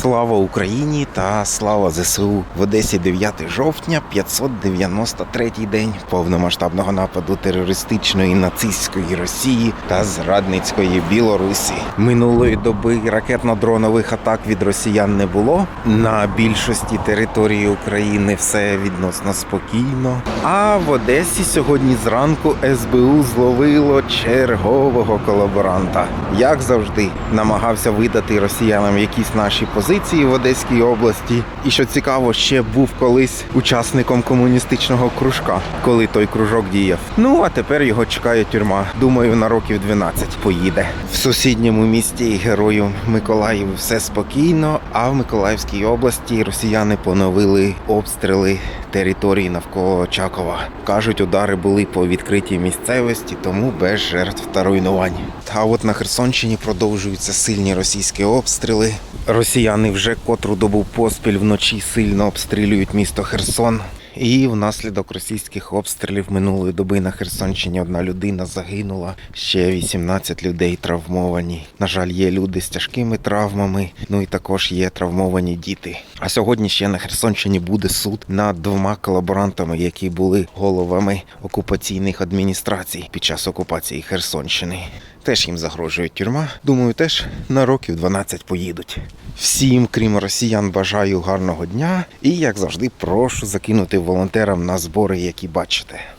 Слава Україні та слава ЗСУ в Одесі 9 жовтня, 593-й день повномасштабного нападу терористичної нацистської Росії та зрадницької Білорусі. Минулої доби ракетно-дронових атак від росіян не було. На більшості території України все відносно спокійно. А в Одесі сьогодні зранку СБУ зловило чергового колаборанта. Як завжди, намагався видати росіянам якісь наші позиції в Одеській області. І що цікаво, ще був колись учасником комуністичного кружка, коли той кружок діяв. Ну а тепер його чекає тюрма. Думаю, на років 12 поїде. В сусідньому місті герою Миколаїв все спокійно. А в Миколаївській області росіяни поновили обстріли території навколо Очакова. Кажуть, удари були по відкритій місцевості, тому без жертв та руйнувань. А от на Херсонщині продовжуються сильні російські обстріли. Росіяни вже котру добу поспіль вночі сильно обстрілюють місто Херсон. І внаслідок російських обстрілів минулої доби на Херсонщині одна людина загинула, ще 18 людей травмовані. На жаль, є люди з тяжкими травмами, ну і також є травмовані діти. А сьогодні ще на Херсонщині буде суд над двома колаборантами, які були головами окупаційних адміністрацій під час окупації Херсонщини. Теж їм загрожує тюрма. Думаю, теж на років 12 поїдуть. Всім, крім росіян, бажаю гарного дня і, як завжди, прошу закинути волонтерам на збори, які бачите.